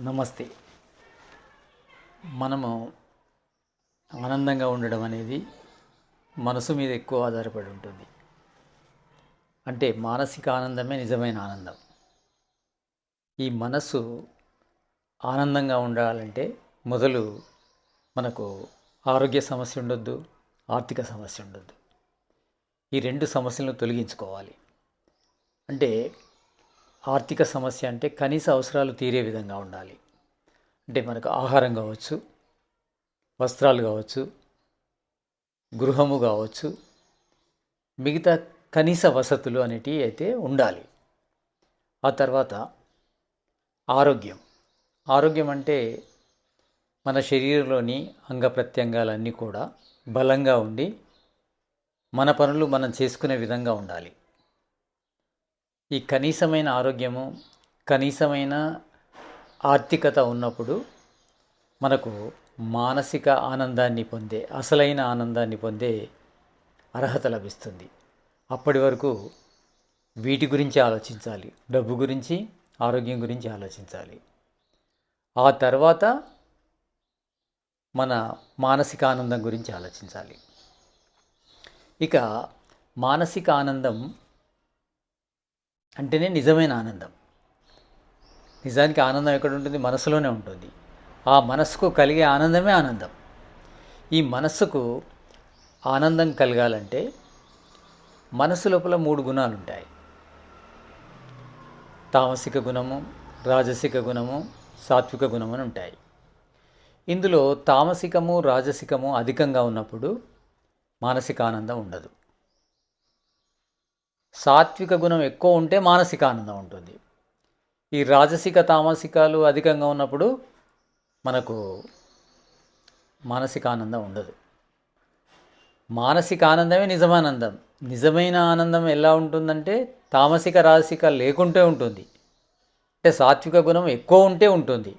నమస్తే. మనము ఆనందంగా ఉండడం అనేది మనసు మీద ఎక్కువ ఆధారపడి ఉంటుంది. అంటే మానసిక ఆనందమే నిజమైన ఆనందం. ఈ మనస్సు ఆనందంగా ఉండాలంటే మొదలు మనకు ఆరోగ్య సమస్య ఉండొద్దు ఆర్థిక సమస్య ఉండొద్దు. ఈ రెండు సమస్యలను తొలగించుకోవాలి. అంటే ఆర్థిక సమస్య అంటే కనీస అవసరాలు తీరే విధంగా ఉండాలి. అంటే మనకు ఆహారం కావచ్చు వస్త్రాలు కావచ్చు గృహము కావచ్చు మిగతా కనీస వసతులు అనేటివి అయితే ఉండాలి. ఆ తర్వాత ఆరోగ్యం. ఆరోగ్యం అంటే మన శరీరంలోని అంగ ప్రత్యంగాలన్నీ కూడా బలంగా ఉండి మన పనులు మనం చేసుకునే విధంగా ఉండాలి. ఈ కనీసమైన ఆరోగ్యము కనీసమైన ఆర్థికత ఉన్నప్పుడు మనకు మానసిక ఆనందాన్ని పొందే అసలైన ఆనందాన్ని పొందే అర్హత లభిస్తుంది. అప్పటి వరకు వీటి గురించి ఆలోచించాలి డబ్బు గురించి ఆరోగ్యం గురించి ఆలోచించాలి. ఆ తర్వాత మన మానసిక ఆనందం గురించి ఆలోచించాలి. ఇక మానసిక ఆనందం అంటేనే నిజమైన ఆనందం. నిజానికి ఆనందం ఎక్కడ ఉంటుంది? మనసులోనే ఉంటుంది. ఆ మనసుకు కలిగే ఆనందమే ఆనందం. ఈ మనస్సుకు ఆనందం కలగాలంటే మనసు లోపల మూడు గుణాలు ఉంటాయి. తామసిక గుణము రాజసిక గుణము సాత్విక గుణము అని ఉంటాయి. ఇందులో తామసికము రాజసికము అధికంగా ఉన్నప్పుడు మానసిక ఆనందం ఉండదు. సాత్విక గుణం ఎక్కువ ఉంటే మానసిక ఆనందం ఉంటుంది. ఈ రాజసిక తామసికాలు అధికంగా ఉన్నప్పుడు మనకు మానసిక ఆనందం ఉండదు. మానసిక ఆనందమే నిజమానందం. నిజమైన ఆనందం ఎలా ఉంటుందంటే తామసిక రాజసిక లేకుంటే ఉంటుంది. అంటే సాత్విక గుణం ఎక్కువ ఉంటే ఉంటుంది.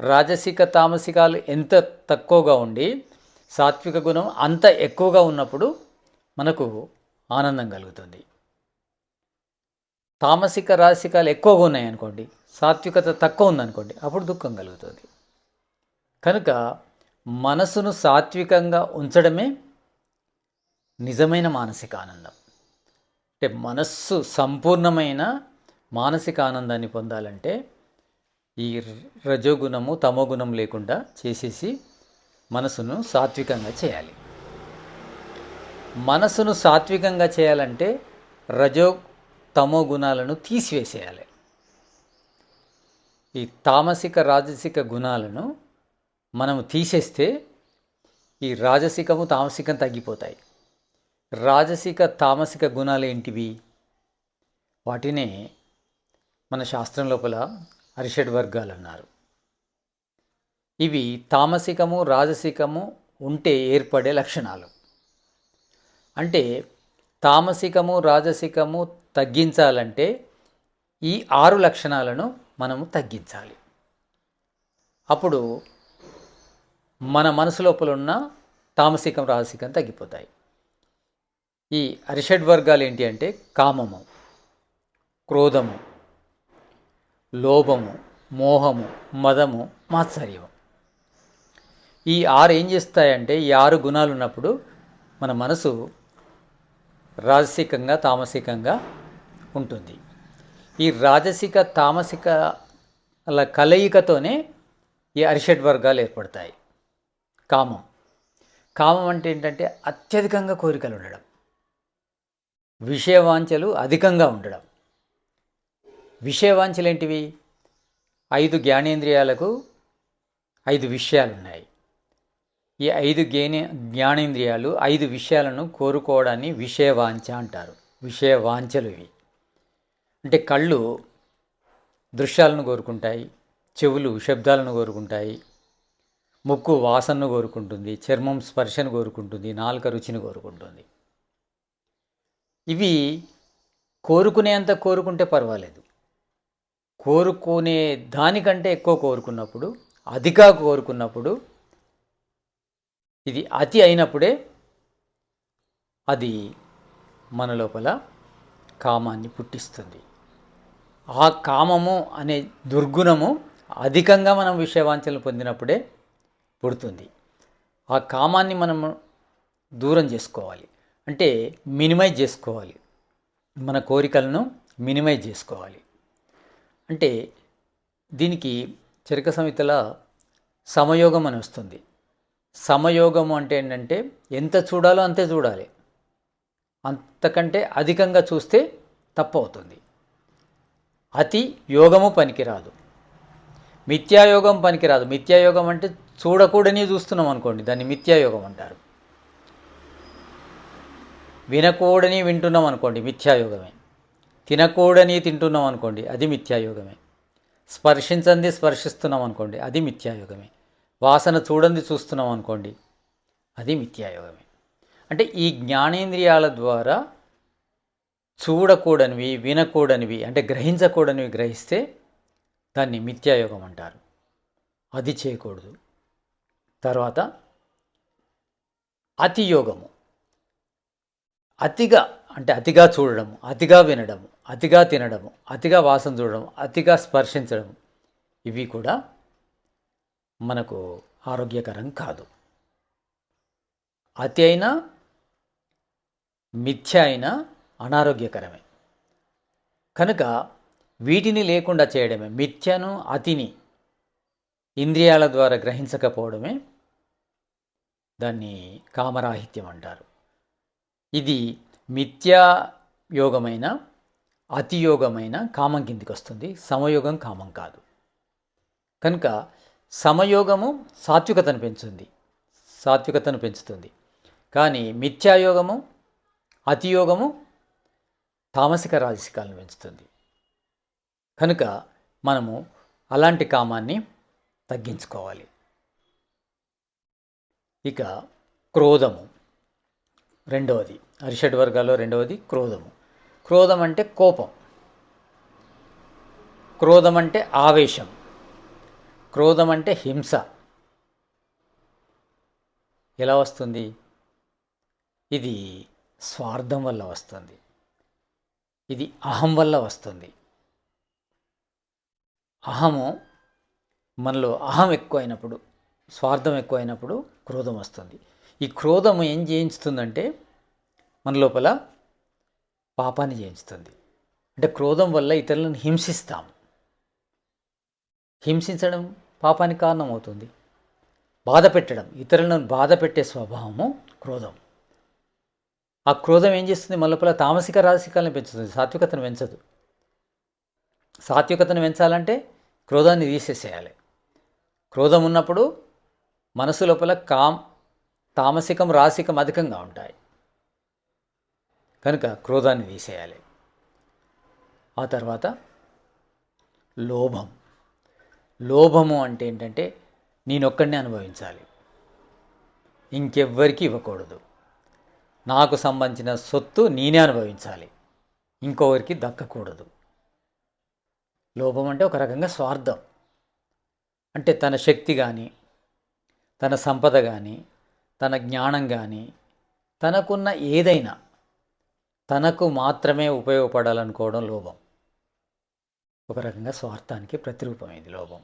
రాజసిక తామసికాలు ఎంత తక్కువగా ఉండి సాత్విక గుణం అంత ఎక్కువగా ఉన్నప్పుడు మనకు ఆనందం కలుగుతుంది. తామసిక రాసికాలు ఎక్కువగా ఉన్నాయనుకోండి సాత్వికత తక్కువ ఉందనుకోండి అప్పుడు దుఃఖం కలుగుతుంది. కనుక మనసును సాత్వికంగా ఉంచడమే నిజమైన మానసిక ఆనందం. అంటే మనస్సు సంపూర్ణమైన మానసిక ఆనందాన్ని పొందాలంటే ఈ రజోగుణము తమోగుణం లేకుండా చేసేసి మనసును సాత్వికంగా చేయాలి. మనసును సాత్వికంగా చేయాలంటే రజో తమో గుణాలను తీసివేసేయాలి. ఈ తామసిక రాజసిక గుణాలను మనము తీసేస్తే ఈ రాజసికము తామసికం తగ్గిపోతాయి. రాజసిక తామసిక గుణాలు ఏంటివి? వాటినే మన శాస్త్రం లోపల అరిషడ్ వర్గాలు అన్నారు. ఇవి తామసికము రాజసికము ఉంటే ఏర్పడే లక్షణాలు. అంటే తామసికము రాజసికము తగ్గించాలంటే ఈ ఆరు లక్షణాలను మనము తగ్గించాలి. అప్పుడు మన మనసు లోపల ఉన్న తామసికం రాజసికం తగ్గిపోతాయి. ఈ అరిషడ్ వర్గాలు ఏంటి అంటే కామము క్రోధము లోభము మోహము మదము మాత్సర్యము. ఈ ఆరు ఏం చేస్తాయంటే ఈ ఆరు గుణాలు ఉన్నప్పుడు మన మనసు రాజసికంగా తామసికంగా ఉంటుంది. ఈ రాజసిక తామసికల కలయికతోనే ఈ అరిషడ్ వర్గాలు ఏర్పడతాయి. కామం. కామం అంటే ఏంటంటే అత్యధికంగా కోరికలు ఉండడం. విషయవాంఛలు అధికంగా ఉండడం. విషయవాంఛలు ఏంటివి ఐదు జ్ఞానేంద్రియాలకు ఐదు విషయాలు ఉన్నాయి ఈ ఐదు జ్ఞాని జ్ఞానేంద్రియాలు ఐదు విషయాలను కోరుకోవడాన్ని విషయవాంఛ అంటారు. విషయవాంఛలు ఇవి. అంటే కళ్ళు దృశ్యాలను కోరుకుంటాయి చెవులు శబ్దాలను కోరుకుంటాయి ముక్కు వాసనను కోరుకుంటుంది చర్మం స్పర్శను కోరుకుంటుంది నాలుక రుచిని కోరుకుంటుంది. ఇవి కోరుకునేంత కోరుకుంటే పర్వాలేదు. కోరుకునే దానికంటే ఎక్కువ కోరుకున్నప్పుడు అధిక కోరుకున్నప్పుడు ఇది అతి అయినప్పుడే అది మన లోపల కామాన్ని పుట్టిస్తుంది. ఆ కామము అనే దుర్గుణము అధికంగా మనం విషయవాంఛనలు పొందినప్పుడే పుడుతుంది. ఆ కామాన్ని మనం దూరం చేసుకోవాలి. అంటే మినిమైజ్ చేసుకోవాలి. మన కోరికలను మినిమైజ్ చేసుకోవాలి. అంటే దీనికి చరిక సంహితల సమయోగం అని వస్తుంది. సమయోగం అంటే ఏంటంటే ఎంత చూడాలో అంతే చూడాలి. అంతకంటే అధికంగా చూస్తే తప్పు అవుతుంది అతి యోగము పనికిరాదు. మిథ్యాయోగం పనికిరాదు. మిథ్యాయోగం అంటే చూడకూడని చూస్తున్నాం అనుకోండి దాన్ని మిథ్యాయోగం అంటారు. వినకూడని వింటున్నాం అనుకోండి మిథ్యాయోగమే. తినకూడని తింటున్నాం అనుకోండి అది మిథ్యాయోగమే. స్పర్శించంది స్పర్శిస్తున్నాం అనుకోండి అది మిథ్యాయోగమే. వాసన చూడంది చూస్తున్నాం అనుకోండి అది మిథ్యాయోగమే. అంటే ఈ జ్ఞానేంద్రియాల ద్వారా చూడకూడనివి వినకూడనివి అంటే గ్రహించకూడనివి గ్రహిస్తే దాన్ని మిథ్యాయోగం అంటారు. అది చేయకూడదు. తర్వాత అతియోగము. అతిగా అంటే అతిగా చూడడము అతిగా వినడము అతిగా తినడము అతిగా వాసన చూడడం అతిగా స్పర్శించడం ఇవి కూడా మనకు ఆరోగ్యకరం కాదు. అతి అయినా మిథ్య అయినా అనారోగ్యకరమే. కనుక వీటిని లేకుండా చేయడమే మిథ్యను అతిని ఇంద్రియాల ద్వారా గ్రహించకపోవడమే దాన్ని కామరాహిత్యం అంటారు. ఇది మిథ్యా యోగమైన అతియోగమైన కామం కిందికి వస్తుంది. సమయోగం కామం కాదు. కనుక సమయోగము సాత్వికతను పెంచుతుంది. సాత్వికతను పెంచుతుంది. కానీ మిథ్యాయోగము అతియోగము తామసిక రాజసికాలను పెంచుతుంది. కనుక మనము అలాంటి కామాన్ని తగ్గించుకోవాలి. ఇక క్రోధము. రెండవది అరిషడ్ వర్గాల్లో రెండవది క్రోధము. క్రోధం అంటే కోపం. క్రోధం అంటే ఆవేశం. క్రోధం అంటే హింస. ఎలా వస్తుంది? ఇది స్వార్థం వల్ల వస్తుంది. ఇది అహం వల్ల వస్తుంది. అహము మనలో అహం ఎక్కువైనప్పుడు స్వార్థం ఎక్కువైనప్పుడు క్రోధం వస్తుంది. ఈ క్రోధం ఏం చేయించుతుందంటే మన లోపల పాపాన్ని చేయించుతుంది అంటే క్రోధం వల్ల ఇతరులను హింసిస్తాం హింసించడం పాపానికి కారణం అవుతుంది బాధ పెట్టడం ఇతరులను బాధ పెట్టే స్వభావము క్రోధం. ఆ క్రోధం ఏం చేస్తుంది? మన తామసిక రాజసికాలను పెంచుతుంది. సాత్వికతను పెంచదు. సాత్వికతను పెంచాలంటే క్రోధాన్ని తీసేసేయాలి. క్రోధం ఉన్నప్పుడు మనసు లోపల కామ్ తామసికం రాసికం అధికంగా ఉంటాయి. కనుక క్రోధాన్ని తీసేయాలి. ఆ తర్వాత లోభం. లోభము అంటే ఏంటంటే నేనొక్కడినే అనుభవించాలి. ఇంకెవ్వరికి ఇవ్వకూడదు. నాకు సంబంధించిన సొత్తు నేనే అనుభవించాలి. ఇంకొకరికి దక్కకూడదు. లోభం అంటే ఒక రకంగా స్వార్థం. అంటే తన శక్తి కానీ తన సంపద కానీ తన జ్ఞానం కానీ తనకున్న ఏదైనా తనకు మాత్రమే ఉపయోగపడాలనుకోవడం లోభం. ఒక రకంగా స్వార్థానికి ప్రతిరూపమైంది లోభం.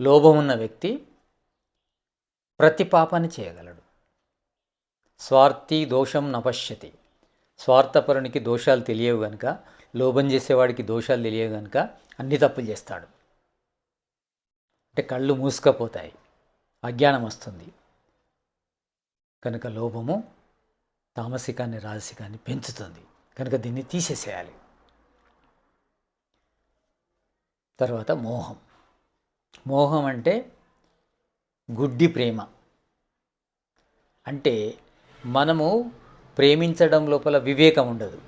లోభం ఉన్న వ్యక్తి ప్రతి పాపాన్ని చేయగలడు. స్వార్థి దోషం నపశ్యతి. స్వార్థపరునికి దోషాలు తెలియవు గనుక లోభం చేసేవాడికి దోషాలు తెలియవు గనుక అన్ని తప్పులు చేస్తాడు. అంటే కళ్ళు మూసుకపోతాయి. అజ్ఞానం వస్తుంది. కనుక లోభము తామసికాన్ని రాజసికాన్ని పెంచుతుంది. కనుక దీన్ని తీసేసేయాలి. తర్వాత మోహం. మోహం అంటే గుడ్డి ప్రేమ. అంటే మనము ప్రేమించడం లోపల వివేకం ఉండదు.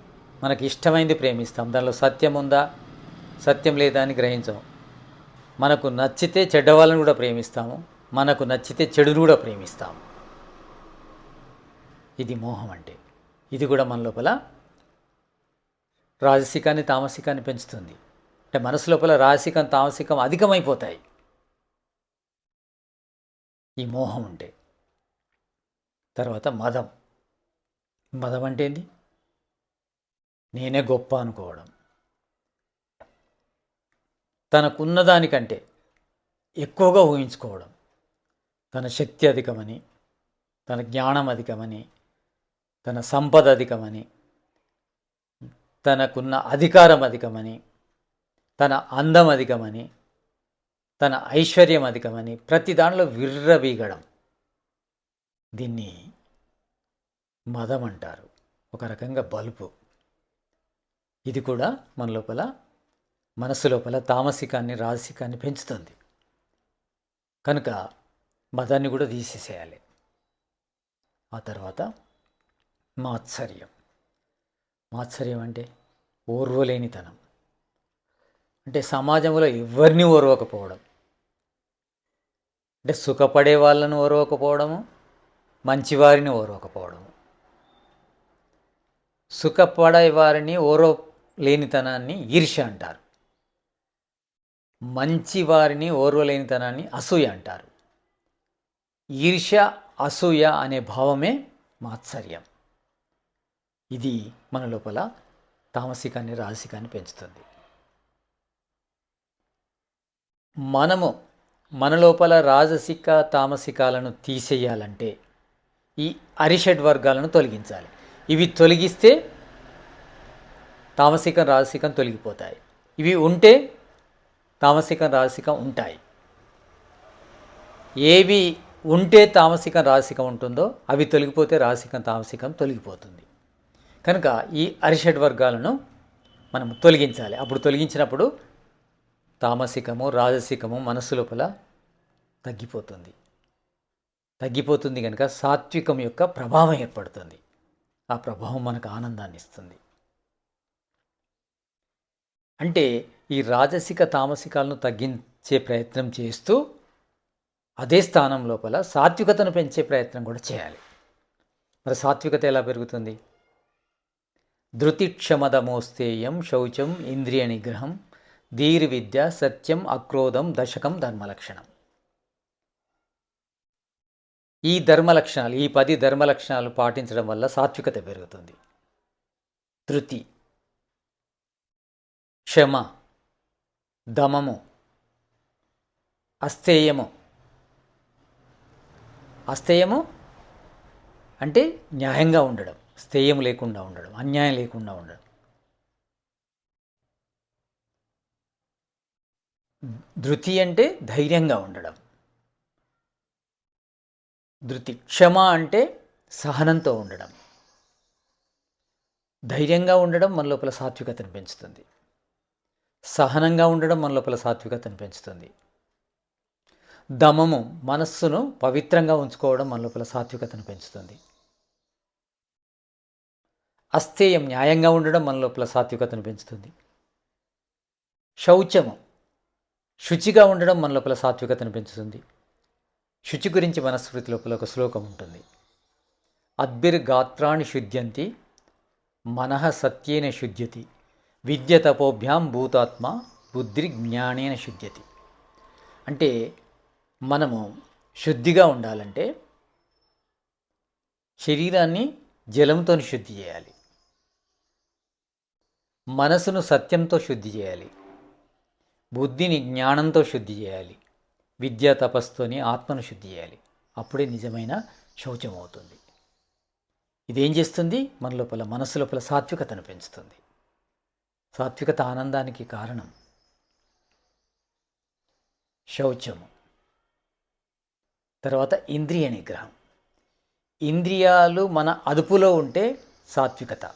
మనకి ఇష్టమైంది ప్రేమిస్తాం. దానిలో సత్యం ఉందా? సత్యం లేదా అని గ్రహించాం మనకు నచ్చితే చెడ్డవాళ్ళని కూడా ప్రేమిస్తాము. మనకు నచ్చితే చెడును కూడా ప్రేమిస్తాము. ఇది మోహం అంటే. ఇది కూడా మన లోపల రాజసికాన్ని తామసికాన్ని పెంచుతుంది. అంటే మనసు లోపల రాజసికం తామసికం అధికమైపోతాయి. ఈ మోహం ఉంటే. తర్వాత మదం. మదం అంటే ఏంది? నేనే గొప్ప అనుకోవడం. తనకున్న దానికంటే ఎక్కువగా ఊహించుకోవడం. తన శక్తి అధికమని తన జ్ఞానం అధికమని తన సంపద అధికమని తనకున్న అధికారం అధికమని తన అందం అధికమని తన ఐశ్వర్యం అధికమని ప్రతి దానిలో విర్రవీగడం. దీన్ని మదం అంటారు ఒక రకంగా బలుపు. ఇది కూడా మన లోపల మనసు లోపల తామసికాన్ని రాజసికాన్ని పెంచుతుంది. కనుక మదాన్ని కూడా తీసేసేయాలి. ఆ తర్వాత మాత్సర్యం. మాత్సర్యం అంటే ఓర్వలేనితనం. అంటే సమాజంలో ఎవరిని ఓర్వకపోవడం. అంటే సుఖపడే వాళ్ళను ఓరవకపోవడము మంచివారిని ఓరవకపోవడము. సుఖపడే వారిని ఓరో లేనితనాన్ని ఈర్ష అంటారు. మంచి వారిని ఓర్వలేనితనాన్ని అసూయ అంటారు. ఈర్ష అసూయ అనే భావమే మాత్సర్యం. ఇది మన లోపల తామసికాన్ని రాసికాన్ని పెంచుతుంది. మనము మన లోపల రాజసిక తామసికాలను తీసేయాలంటే ఈ అరిషడ్ వర్గాలను తొలగించాలి. ఇవి తొలగిస్తే తామసికం రాజసికం తొలగిపోతాయి. ఇవి ఉంటే తామసికం రాజసికం ఉంటాయి. ఏవి ఉంటే తామసికం రాజసికం ఉంటుందో అవి తొలగిపోతే రాజసికం తామసికం తొలగిపోతుంది. కనుక ఈ అరిషడ్ వర్గాలను మనం తొలగించాలి. అప్పుడు తొలగించినప్పుడు తామసికము రాజసికము మనస్సు లోపల తగ్గిపోతుంది. తగ్గిపోతుంది కనుక సాత్వికం యొక్క ప్రభావం ఏర్పడుతుంది. ఆ ప్రభావం మనకు ఆనందాన్ని ఇస్తుంది. అంటే ఈ రాజసిక తామసికాలను తగ్గించే ప్రయత్నం చేస్తూ అదే స్థానం లోపల సాత్వికతను పెంచే ప్రయత్నం కూడా చేయాలి. మరి సాత్వికత ఎలా పెరుగుతుంది? ధృతిక్షమదమోస్తేయం శౌచం ఇంద్రియ నిగ్రహం ధీర్విద్య సత్యం అక్రోధం దశకం ధర్మలక్షణం. ఈ ధర్మలక్షణాలు ఈ పది ధర్మలక్షణాలు పాటించడం వల్ల సాత్వికత పెరుగుతుంది. ధృతి క్షమ. దమము. అస్థేయము. అస్థేయము అంటే న్యాయంగా ఉండడం స్థేయం లేకుండా ఉండడం అన్యాయం లేకుండా ఉండడం. ధృతి అంటే ధైర్యంగా ఉండడం. ధృతి క్షమ అంటే సహనంతో ఉండడం. ధైర్యంగా ఉండడం మన లోపల సాత్వికతను పెంచుతుంది. సహనంగా ఉండడం మన లోపల సాత్వికతను పెంచుతుంది. దమము మనస్సును పవిత్రంగా ఉంచుకోవడం మన లోపల సాత్వికతను పెంచుతుంది. అస్థేయం న్యాయంగా ఉండడం మన లోపల సాత్వికతను పెంచుతుంది. శౌచము శుచిగా ఉండడం మన లోపల సాత్వికతను పెంచుతుంది శుచి గురించి మనస్ఫృతి లోపల ఒక శ్లోకం ఉంటుంది. అద్భిర్గాత్రాన్ని శుద్ధ్యంతి మనః సత్యేన శుద్ధ్యతి విద్య తపోభ్యాం భూతాత్మ బుద్ధి జ్ఞానేన శుద్ధ్యతి. అంటే మనము శుద్ధిగా ఉండాలంటే శరీరాన్ని జలంతో శుద్ధి చేయాలి. మనసును సత్యంతో శుద్ధి చేయాలి. బుద్ధిని జ్ఞానంతో శుద్ధి చేయాలి. విద్యా తపస్సుతోని ఆత్మను శుద్ధి చేయాలి. అప్పుడే నిజమైన శౌచం అవుతుంది ఇదేం చేస్తుంది? మన లోపల మనసు లోపల సాత్వికతను పెంచుతుంది. సాత్వికత ఆనందానికి కారణం శౌచము. తర్వాత ఇంద్రియ నిగ్రహం. ఇంద్రియాలు మన అదుపులో ఉంటే సాత్వికత.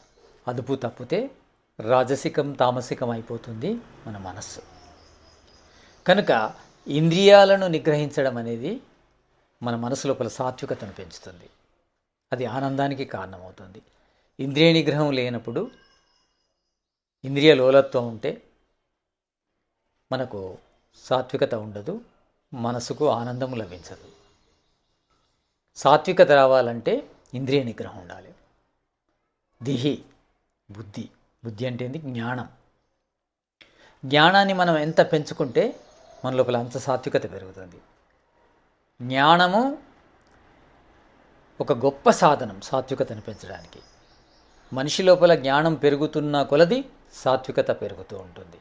అదుపు తప్పితే రాజసికం తామసికం అయిపోతుంది మన మనస్సు. కనుక ఇంద్రియాలను నిగ్రహించడం అనేది మన మనసు లోపల సాత్వికతను పెంచుతుంది. అది ఆనందానికి కారణమవుతుంది. ఇంద్రియ నిగ్రహం లేనప్పుడు ఇంద్రియ లోలత్వం ఉంటే మనకు సాత్వికత ఉండదు మనసుకు ఆనందం లభించదు. సాత్వికత రావాలంటే ఇంద్రియ నిగ్రహం ఉండాలి. దిహి బుద్ధి బుద్ధి అంటే ఏంది? జ్ఞానం. జ్ఞానాన్ని మనం ఎంత పెంచుకుంటే మన లోపల అంత సాత్వికత పెరుగుతుంది. జ్ఞానము ఒక గొప్ప సాధనం సాత్వికతను పెంచడానికి. మనిషి లోపల జ్ఞానం పెరుగుతున్న కొలది సాత్వికత పెరుగుతూ ఉంటుంది.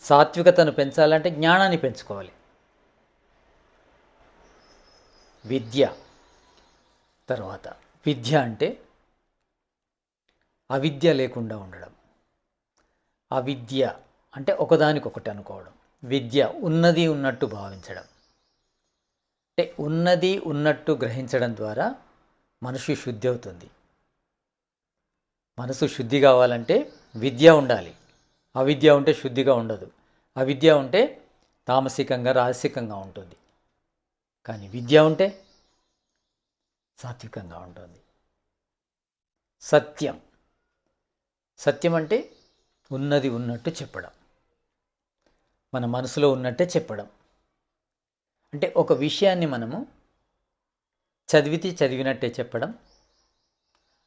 సాత్వికతను పెంచాలంటే జ్ఞానాన్ని పెంచుకోవాలి. విద్య తర్వాత విద్య అంటే అవిద్య లేకుండా ఉండడం. అవిద్య అంటే ఒకదానికొకటి అనుకోవడం. విద్య ఉన్నది ఉన్నట్టు భావించడం. అంటే ఉన్నది ఉన్నట్టు గ్రహించడం ద్వారా మనసు శుద్ధి అవుతుంది. మనసు శుద్ధి కావాలంటే విద్య ఉండాలి. అవిద్య ఉంటే శుద్ధిగా ఉండదు. అవిద్య ఉంటే తామసికంగా రాజసికంగా ఉంటుంది. కానీ విద్య ఉంటే సాత్వికంగా ఉంటుంది. సత్యం. సత్యం అంటే ఉన్నది ఉన్నట్టు చెప్పడం. మన మనసులో ఉన్నట్టే చెప్పడం. అంటే ఒక విషయాన్ని మనము చదివితే చదివినట్టే చెప్పడం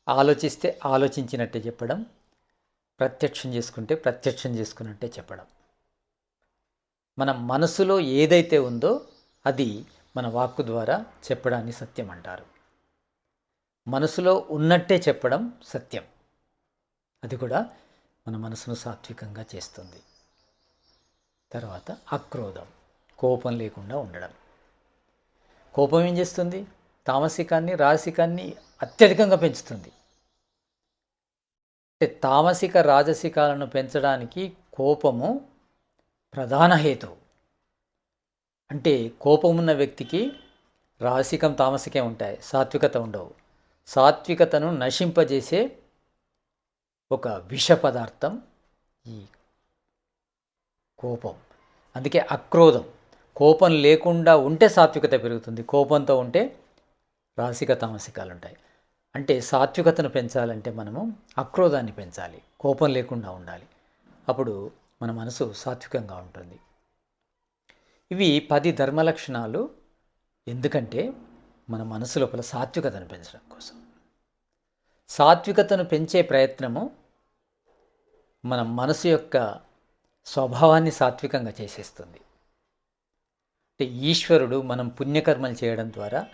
ఆలోచిస్తే ఆలోచించినట్టే చెప్పడం ప్రత్యక్షం చేసుకుంటే ప్రత్యక్షం చేసుకున్నట్టే చెప్పడం. మన మనసులో ఏదైతే ఉందో అది మన వాక్కు ద్వారా చెప్పడాన్ని సత్యం అంటారు. మనసులో ఉన్నట్టే చెప్పడం సత్యం. అది కూడా మన మనసును సాత్వికంగా చేస్తుంది. తర్వాత అక్రోధం కోపం లేకుండా ఉండడం. కోపం ఏం చేస్తుంది? తామసికాన్ని రాసికాన్ని అత్యధికంగా పెంచుతుంది. అంటే తామసిక రాజసికాలను పెంచడానికి కోపము ప్రధాన హేతువు అంటే కోపం ఉన్న వ్యక్తికి రాసికం తామసికే ఉంటాయి సాత్వికత ఉండవు. సాత్వికతను నశింపజేసే ఒక విష పదార్థం ఈ కోపం. అందుకే అక్రోధం. కోపం లేకుండా ఉంటే సాత్వికత పెరుగుతుంది. కోపంతో ఉంటే రాసిక తామసికాలు ఉంటాయి అంటే సాత్వికతను పెంచాలంటే మనము అక్రోధాన్ని పెంచాలి. కోపం లేకుండా ఉండాలి. అప్పుడు మన మనసు సాత్వికంగా ఉంటుంది. ఇవి పది ధర్మ లక్షణాలు. ఎందుకంటే మన మనసు లోపల సాత్వికతను పెంచడం కోసం. సాత్వికతను పెంచే ప్రయత్నము మన మనసు యొక్క స్వభావాన్ని సాత్వికంగా చేసేస్తుంది. అంటే ఈశ్వరుడు మనం పుణ్యకర్మలు చేయడం ద్వారా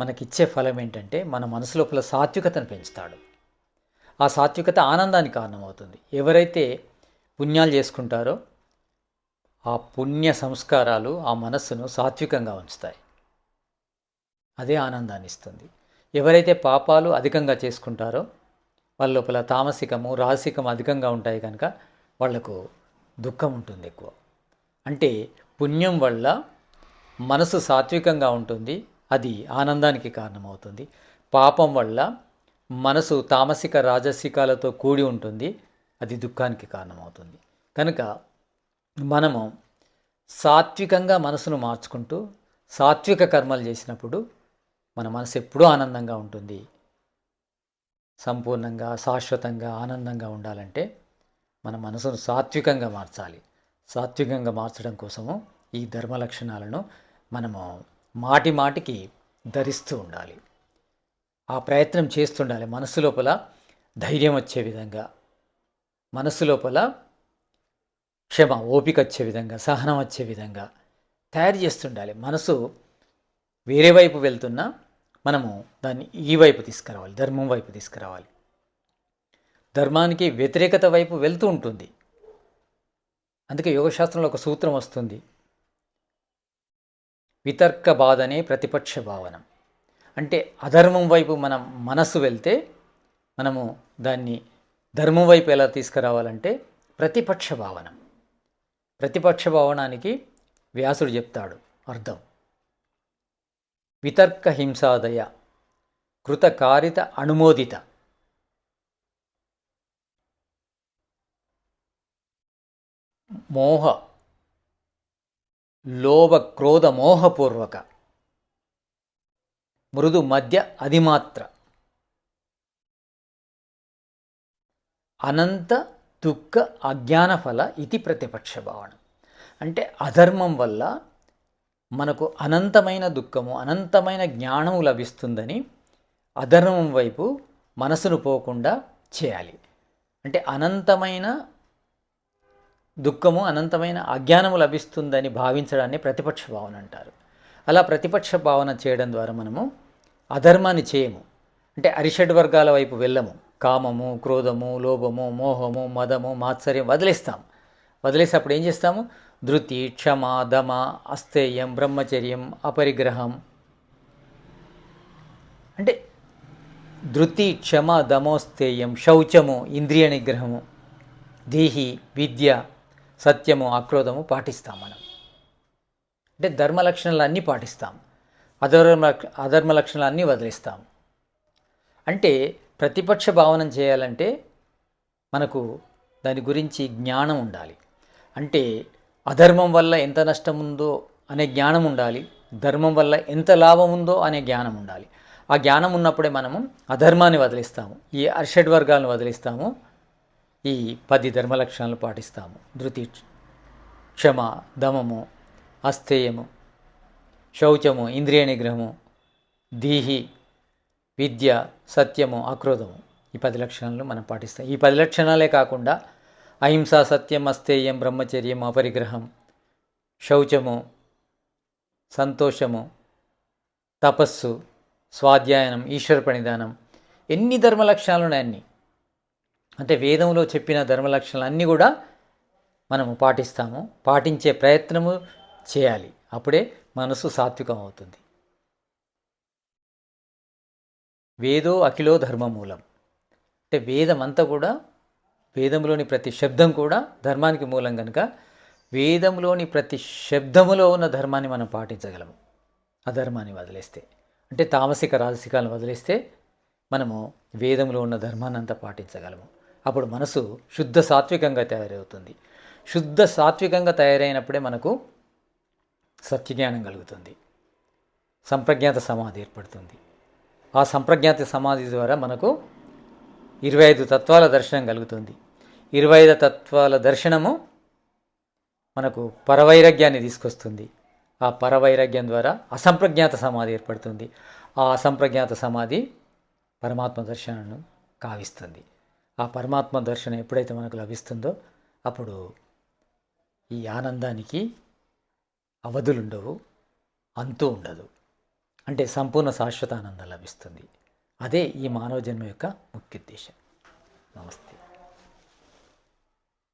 మనకిచ్చే ఫలం ఏంటంటే మన మనసు లోపల సాత్వికతను పెంచుతాడు. ఆ సాత్వికత ఆనందానికి కారణమవుతుంది. ఎవరైతే పుణ్యాలు చేసుకుంటారో ఆ పుణ్య సంస్కారాలు ఆ మనస్సును సాత్వికంగా ఉంచుతాయి. అదే ఆనందాన్ని ఇస్తుంది. ఎవరైతే పాపాలు అధికంగా చేసుకుంటారో వాళ్ళ లోపల తామసికము రాసికము అధికంగా ఉంటాయి కనుక వాళ్ళకు దుఃఖం ఉంటుంది ఎక్కువ. అంటే పుణ్యం వల్ల మనసు సాత్వికంగా ఉంటుంది అది ఆనందానికి కారణమవుతుంది. పాపం వల్ల మనసు తామసిక రాజసికాలతో కూడి ఉంటుంది అది దుఃఖానికి కారణమవుతుంది. కనుక మనము సాత్వికంగా మనసును మార్చుకుంటూ సాత్విక కర్మలు చేసినప్పుడు మన మనసు ఎప్పుడూ ఆనందంగా ఉంటుంది. సంపూర్ణంగా శాశ్వతంగా ఆనందంగా ఉండాలంటే మన మనసును సాత్వికంగా మార్చాలి. సాత్వికంగా మార్చడం కోసము ఈ ధర్మ లక్షణాలను మనము మాటి మాటికి ధరిస్తూ ఉండాలి. ఆ ప్రయత్నం చేస్తుండాలి. మనసు లోపల ధైర్యం వచ్చే విధంగా. మనసు లోపల క్షమ ఓపిక వచ్చే విధంగా సహనం వచ్చే విధంగా తయారు చేస్తుండాలి. మనసు వేరే వైపు వెళ్తున్నా మనము దాన్ని ఈ వైపు తీసుకురావాలి ధర్మం వైపు తీసుకురావాలి. ధర్మానికి వ్యతిరేకత వైపు వెళ్తూ ఉంటుంది. అందుకే యోగశాస్త్రంలో ఒక సూత్రం వస్తుంది. వితర్క బాధనే ప్రతిపక్ష భావనం. అంటే అధర్మం వైపు మనం మనస్సు వెళ్తే మనము దాన్ని ధర్మం వైపు ఎలా తీసుకురావాలంటే ప్రతిపక్ష భావనం. ప్రతిపక్ష భావనానికి వ్యాసుడు చెప్తాడు అర్థం. వితర్క హింసాదయ కృతకారిత అనుమోదిత. మోహ లోభ క్రోధ మోహపూర్వక మృదు మధ్య అధిమాత్ర. అనంత దుఃఖ అజ్ఞాన ఫల ఇది ప్రతిపక్ష భావన అంటే అధర్మం వల్ల మనకు అనంతమైన దుఃఖము అనంతమైన జ్ఞానము లభిస్తుందని అధర్మం వైపు మనసును పోకుండా చేయాలి. అంటే అనంతమైన దుఃఖము అనంతమైన అజ్ఞానము లభిస్తుందని భావించడాన్ని ప్రతిపక్ష భావన అంటారు. అలా ప్రతిపక్ష భావన చేయడం ద్వారా మనము అధర్మాన్ని చేయము. అంటే అరిషడ్ వర్గాల వైపు వెళ్ళము. కామము క్రోధము లోభము మోహము మదము మాత్సర్యం వదిలేస్తాం వదిలేసి అప్పుడు ఏం చేస్తాము? ధృతి క్షమ దమ అస్థేయం బ్రహ్మచర్యం అపరిగ్రహం. అంటే ధృతి క్షమ దమోస్తేయం శౌచము ఇంద్రియ నిగ్రహము దేహి విద్య సత్యము ఆక్రోధము పాటిస్తాం మనం. అంటే ధర్మ లక్షణాలు అన్నీ పాటిస్తాం. అధర్మ అధర్మ లక్షణాలు అన్నీ వదిలిస్తాం. అంటే ప్రతిపక్ష భావనం చేయాలంటే మనకు దాని గురించి జ్ఞానం ఉండాలి. అంటే అధర్మం వల్ల ఎంత నష్టం ఉందో అనే జ్ఞానం ఉండాలి. ధర్మం వల్ల ఎంత లాభం ఉందో అనే జ్ఞానం ఉండాలి. ఆ జ్ఞానం ఉన్నప్పుడే మనము అధర్మాన్ని వదిలిస్తాము. ఈ అర్షడ్ వర్గాలను వదిలిస్తాము. ఈ పది ధర్మ లక్షణాలు పాటిస్తాము. ధృతి క్షమ దమము అస్థేయము శౌచము ఇంద్రియ నిగ్రహము దీహి విద్య సత్యము అక్రోధము. ఈ పది లక్షణాలను మనం పాటిస్తాం. ఈ పది లక్షణాలే కాకుండా అహింస సత్యం అస్థేయం బ్రహ్మచర్యం అపరిగ్రహం శౌచము సంతోషము తపస్సు స్వాధ్యాయనం ఈశ్వర ప్రణిధానం ఎన్ని ధర్మ లక్షణాలు ఉన్నాయి అంటే వేదంలో చెప్పిన ధర్మ లక్షణాలు అన్నీ కూడా మనము పాటిస్తాము పాటించే ప్రయత్నము చేయాలి. అప్పుడే మనసు సాత్వికం అవుతుంది వేదో అఖిలో ధర్మమూలం. అంటే వేదం అంతా కూడా వేదంలోని ప్రతి శబ్దం కూడా ధర్మానికి మూలం కనుక వేదంలోని ప్రతి శబ్దములో ఉన్న ధర్మాన్ని మనం పాటించగలము. అధర్మాన్ని వదిలేస్తే. అంటే తామసిక రాజసికాలను వదిలేస్తే మనము వేదంలో ఉన్న ధర్మాన్ని అంతా పాటించగలము. అప్పుడు మనసు శుద్ధ సాత్వికంగా తయారవుతుంది. శుద్ధ సాత్వికంగా తయారైనప్పుడే మనకు సత్యజ్ఞానం కలుగుతుంది. సంప్రజ్ఞాత సమాధి ఏర్పడుతుంది. ఆ సంప్రజ్ఞాత సమాధి ద్వారా మనకు ఇరవై ఐదు తత్వాల దర్శనం కలుగుతుంది. ఇరవై ఐదు తత్వాల దర్శనము మనకు పరవైరాగ్యాన్ని తీసుకొస్తుంది. ఆ పరవైరాగ్యం ద్వారా అసంప్రజ్ఞాత సమాధి ఏర్పడుతుంది. ఆ అసంప్రజ్ఞాత సమాధి పరమాత్మ దర్శనాన్ని కావిస్తుంది. ఆ పరమాత్మ దర్శనం ఎప్పుడైతే మనకు లభిస్తుందో అప్పుడు ఈ ఆనందానికి అవధులుండవు అంతు ఉండదు. అంటే సంపూర్ణ శాశ్వత ఆనందం లభిస్తుంది. అదే ఈ మానవ జన్మ యొక్క ముఖ్య ఉద్దేశం. నమస్తే.